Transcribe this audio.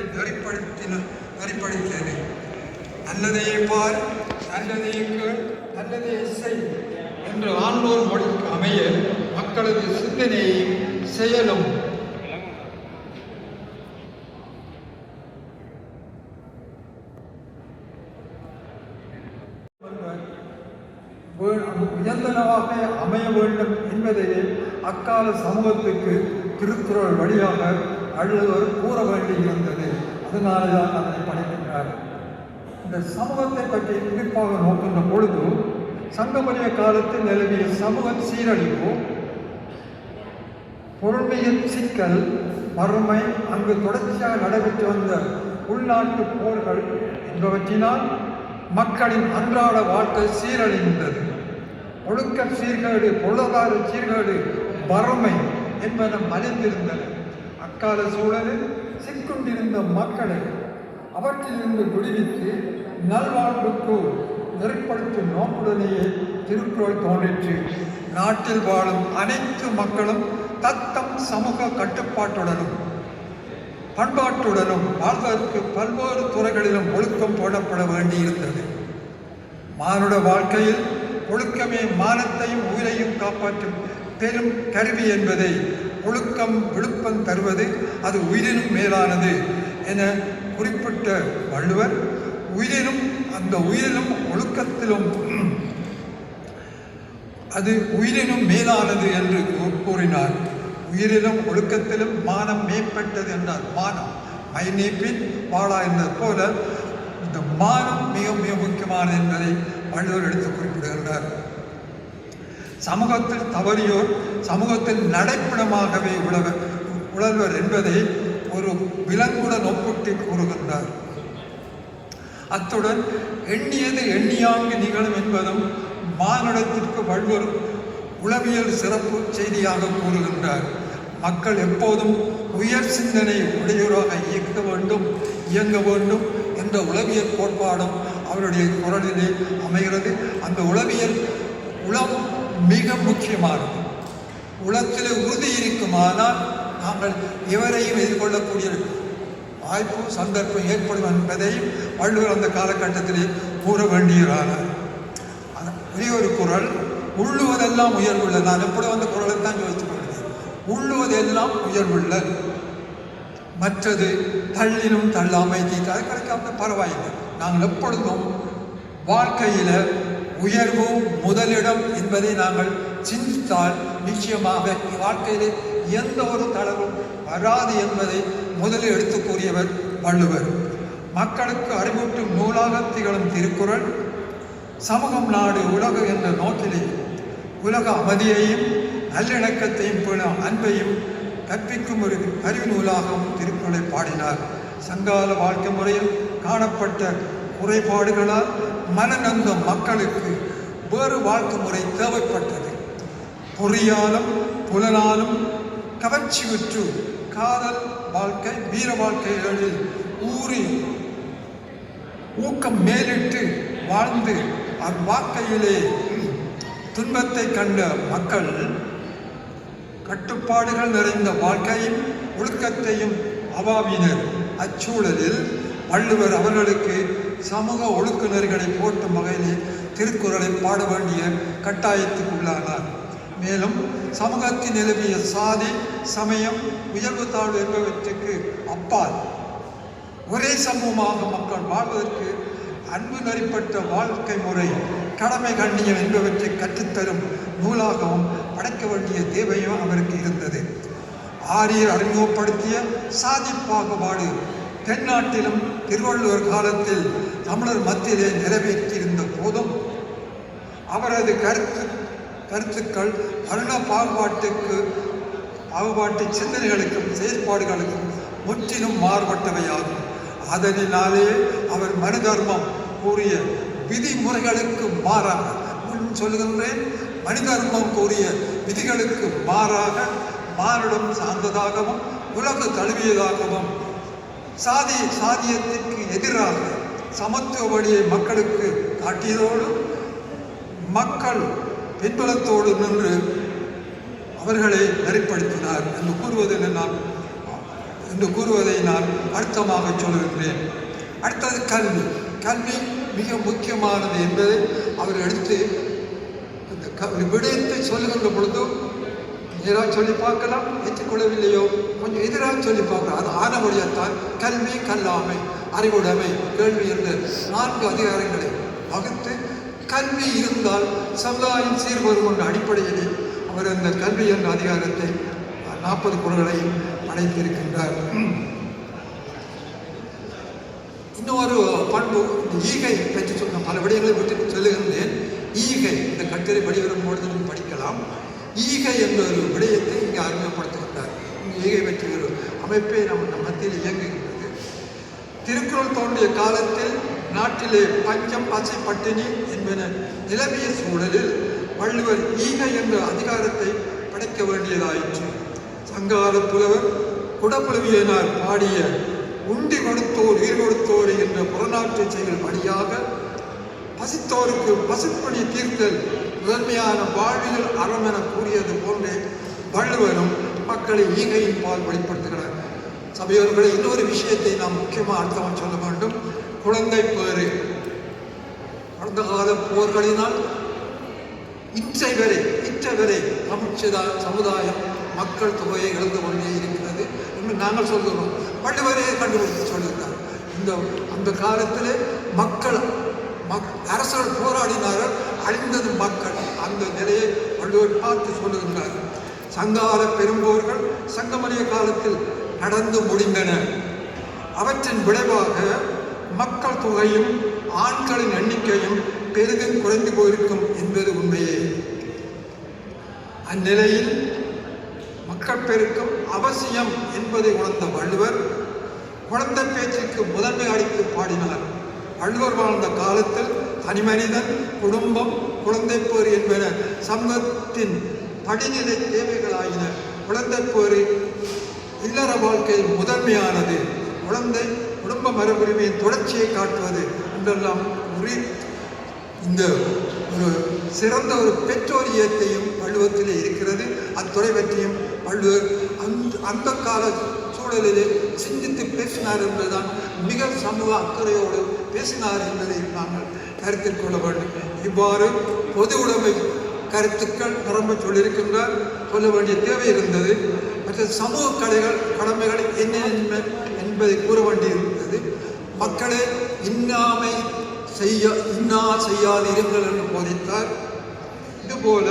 மக்களை நெறிப்படுத்தின நெறிப்படுத்தியது நல்லதையே பார் நல்லதையே கேள் நல்லதையே செய் என்று ஆண்டோர் மொழிக்கு அமைய மக்களது சிந்தனையும் செயலும். உயர்ந்தனவாக அமைய வேண்டும் என்பதையே அக்கால சமூகத்துக்கு திருக்குறள் வழியாக அழுவர் கூற வேண்டும். அதனால அதனை படைக்கின்றார். இந்த சமூகத்தை பற்றி குறிப்பாக நோக்கின்ற பொழுது சங்கமரிய காலத்தில் நிலவிய சமூக சீரழிவு பொறுமையின் சிக்கல் வறுமை அங்கு தொடர்ச்சியாக நடைபெற்று வந்த உள்நாட்டு போர்கள் என்பவற்றினால் மக்களின் அன்றாட வாழ்க்கை சீரழிந்தது. ஒழுக்க சீர்கேடு பொருளாதார சீர்கேடு வறுமை என்பன மலிந்திருந்தன. அக்கால சூழலில் சிக்குண்டிருந்த மக்களை அவற்றிலிருந்து விடுவித்து நல்வாழ்வுக்கு நெருப்படுத்தும் நோக்குடனேயே திருக்குறள் தோன்றிற்று. நாட்டில் வாழும் அனைத்து மக்களும் தத்தம் சமூக கட்டுப்பாட்டுடனும் பண்பாட்டுடனும் வாழ்வதற்கு பல்வேறு துறைகளிலும் ஒழுக்கம் போடப்பட வேண்டியிருந்தது. மானுட வாழ்க்கையில் ஒழுக்கமே மானத்தையும் உயிரையும் காப்பாற்றும் பெரும் கருவி என்பதை ஒழுக்கம் விழுப்பம் தருவது அது உயிரினும் மேலானது என குறிப்பிட்ட வள்ளுவர் உயிரினும் அந்த உயிரிலும் ஒழுக்கத்திலும் அது உயிரினும் மேலானது என்று கூறினார். உயிரிலும் ஒழுக்கத்திலும் மானம் மேம்பட்டது என்றார். மானம் மை நீப்பின் வாழா என்பது போல இந்த மானம் மிக மிக முக்கியமானது என்பதை வள்ளுவர் எடுத்து குறிப்பிடுகின்றார். சமூகத்தில் தவறியோர் சமூகத்தில் நடைப்பிடமாகவே உழவர் உழல்வர் என்பதை ஒரு விலங்குடன் ஒப்பிட்டு கூறுகின்றார். அத்துடன் எண்ணியது எண்ணியாங்கு நிகழும் என்பதும் மானுடத்திற்கு வள்ளுவர் உளவியல் சிறப்பு செய்தியாக கூறுகின்றார். மக்கள் எப்போதும் உயர் சிந்தனை உடையோராக இயக்க வேண்டும் இயங்க வேண்டும் என்ற உளவியல் கோட்பாடும் அவருடைய குரலிலே அமைகிறது. அந்த உளவியல் உளம் மிக முக்கியமானது. உலகத்தில் உறுதி இருக்குமானால் நாங்கள் எவரையும் எதிர்கொள்ளக்கூடிய வாய்ப்பு சந்தர்ப்பம் ஏற்படும் என்பதையும் வள்ளுவர் அந்த காலகட்டத்தில் கூற வேண்டியவரானார் அது ஒரே ஒரு குரல் உள்ளுவதெல்லாம் உயர்வுள்ள நான் எப்படி அந்த குரலை தான் யோசித்து கொள்கிறேன் உள்ளுவதெல்லாம் உயர்வுள்ள மற்றது தள்ளினும் தள்ளாமை தீட்டு அது கிடைக்காம பரவாயில்லை. நாங்கள் எப்பொழுதும் வாழ்க்கையில் உயர்வு முதலிடம் என்பதை நாங்கள் சிந்தித்தால் நிச்சயமாக வாழ்க்கையிலே எந்த ஒரு தளவும் வராது என்பதை முதலில் எடுத்து கூறியவர் வள்ளுவர். மக்களுக்கு அறிவூட்டும் நூலாக திகழும் திருக்குறள் சமூகம் நாடு உலகு என்ற நோக்கிலே உலக அமைதியையும் நல்லிணக்கத்தையும் போல அன்பையும் கற்பிக்கும் ஒரு அறிவு நூலாகவும் திருக்குறளை பாடினார். சங்கால வாழ்க்கை முறையில் காணப்பட்ட குறைபாடுகளால் மனநந்த மக்களுக்கு வேறு வாழ்க்கை முறை தேவைப்பட்டது. பொறியாலும் புலனாலும் கவர்ச்சியுற்று காதல் வாழ்க்கை வீர வாழ்க்கைகளில் ஊறி ஊக்கம் மேலிட்டு வாழ்ந்து அவ்வாக்கையிலே துன்பத்தை கண்ட மக்கள் கட்டுப்பாடுகள் நிறைந்த வாழ்க்கையும் ஒழுக்கத்தையும் அவாவினர் அச்சூழலில் வள்ளுவர் அவர்களுக்கு சமூக ஒழுக்க நெறிகளை போட்டும் வகையிலே திருக்குறளை பாட வேண்டிய கட்டாயத்துக்குள்ளானார். மேலும் சமூகத்தில் நிலவிய சாதி சமயம் உயர்வு தாழ்வு என்பவற்றுக்கு அப்பால். ஒரே சமூகமாக மக்கள் வாழ்வதற்கு அன்பு நெறிப்பட்ட வாழ்க்கை முறை கடமை கண்ணியம் என்பவற்றை கற்றுத்தரும் நூலாகவும் படைக்க வேண்டிய தேவையும் அவருக்கு இருந்தது. ஆரியர் அறிமுகப்படுத்திய சாதி பாகுபாடு தென்னாட்டிலும் திருவள்ளுவர் காலத்தில் தமிழர் மத்தியிலே நிறைவேற்றியிருந்த போதும் அவரது கருத்து கருத்துக்கள் வருண பாகுபாட்டுக்கு பாகுபாட்டு சிந்தனைகளுக்கும் செயற்பாடுகளுக்கும் முற்றிலும் மாறுபட்டவையாகும். அதனினாலே அவர் மனு தர்மம் கூறிய விதிமுறைகளுக்கு மாறாக முன் சொல்லுகின்றேன் மனு தர்மம் கூறிய விதிகளுக்கு மாறாக மானுடம் சார்ந்ததாகவும் உலக தழுவியதாகவும் சாதி சாதியத்திற்கு எதிராக சமத்துவ வழியை மக்களுக்கு காட்டியதோடு மக்கள் பின்புலத்தோடு நின்று அவர்களை நெறிப்படுத்தினார் என்று கூறுவது நான் என்று கூறுவதை நான் அர்த்தமாக சொல்கின்றேன் அடுத்தது கல்வி. கல்வி மிக முக்கியமானது என்பதை அவர் எடுத்து இந்த க- விடயத்தை சொல்லுகின்ற பொழுது நேராக சொல்லி பார்க்கலாம் ஏற்றுக்கொள்ளவில்லையோ கொஞ்சம் எதிராக சொல்லி பார்க்கலாம். அது ஆனவழியத்தான் கல்வி கல்லாமை அறிவுடைமை கேள்வி என்ற நான்கு அதிகாரங்களை வகுத்து கல்வி இருந்தால் சமுதாயம் சீர்வரும் என்ற அடிப்படையிலே அவர் அந்த கல்வி என்ற அதிகாரத்தை நாற்பது குரல்களையும் படைத்திருக்கின்றார். இன்னொரு பண்பு இந்த ஈகை பற்றி சொன்ன பல விடயங்களை பற்றி சொல்லுகின்றேன். ஈகை இந்த கட்டுரை வெளிவரும் பொழுது படிக்கலாம். ஈகை என்ற ஒரு விடயத்தை இங்கே அறிமுகப்படுத்துகின்றார் இங்கே ஈகை பற்றி ஒரு அமைப்பை நம்ம நம் மத்தியில் இயங்குகின்றது. திருக்குறள் தோன்றிய காலத்தில் நாட்டிலே பஞ்சம் பசை பட்டினி என்பன நிலவிய சூழலில் வள்ளுவர் ஈகை என்ற அதிகாரத்தை படைக்க வேண்டியதாயிற்று. சங்கால புலவர் குடப்புலவியனார் பாடிய உண்டி கொடுத்தோர் உயிர் கொடுத்தோர் என்ற புறநாற்று செயல் வழியாக பசித்தோருக்கு பசுப்பணி தீர்த்தல் முதன்மையான வாழ்வியல் அறம் என கூறியது போன்றே வள்ளுவரும் மக்களை ஈகையின் பால் வெளிப்படுத்துகிறார். சபையோர்களை இன்னொரு விஷயத்தை நாம் முக்கியமாக அர்த்தமாக சொல்ல வேண்டும். குழந்தை பேறு. கடந்த கால போர்களினால் இன்றை வரை இன்றை வரை சமுச்சதா சமுதாயம் மக்கள் தொகையை இழந்து கொண்டே இருக்கிறது என்று நாங்கள் சொல்கிறோம். வள்ளுவரையே கண்டுபிடித்து சொல்லுகிறார் இந்த அந்த காலத்திலே மக்கள் அரசர்கள் போராடினார்கள் அழிந்தது மக்கள். அந்த நிலையை வள்ளுவர் பார்த்து சொல்லுகின்றார். சங்கால பெரும்போர்கள் சங்கமனிய காலத்தில் நடந்து முடிந்தன. அவற்றின் விளைவாக மக்கள் தொகையும் ஆண்களின் எண்ணிக்கையும் பெரிதும் குறைந்து போயிருக்கும் என்பது உண்மையே. அந்நிலையில் மக்கள் பெருக்கம் அவசியம் என்பதை உணர்ந்த வள்ளுவர் குழந்தை பேச்சுக்கு முதன்மை அளித்து பாடினார். வள்ளுவர் வாழ்ந்த காலத்தில் தனிமனிதன் குடும்பம் குழந்தைப்பேறு என்பன சமூகத்தின் படிநிலை தேவைகளாயின. குழந்தைப்பேறு இல்லற வாழ்க்கையில் முதன்மையானது. குழந்தை குடும்ப மரபுரிமையின் தொடர்ச்சியை காட்டுவது என்றெல்லாம் உரி இந்த ஒரு சிறந்த ஒரு பெற்றோரியத்தையும் வள்ளுவத்திலே இருக்கிறது. அத்துறை பற்றியும் வள்ளுவர் அந்த அந்த கால சூழலிலே சிந்தித்து பேசினார் என்பதுதான் மிக சமூக அக்கறையோடு பேசினார் என்பதை நாங்கள் கருத்தில் கொள்ள வேண்டும். இவ்வாறு பொது உடைமை கருத்துக்கள் நிரம்ப சொல்லியிருக்கின்றார். சொல்ல வேண்டிய தேவை இருந்தது. மற்ற சமூக கலைகள் கடமைகள் என்ன என்பதை கூற வேண்டியிருந்தது. மக்களை இன்னாமை செய்ய இன்னா செய்யாதிருங்கள் என்று போதித்தார். இதுபோல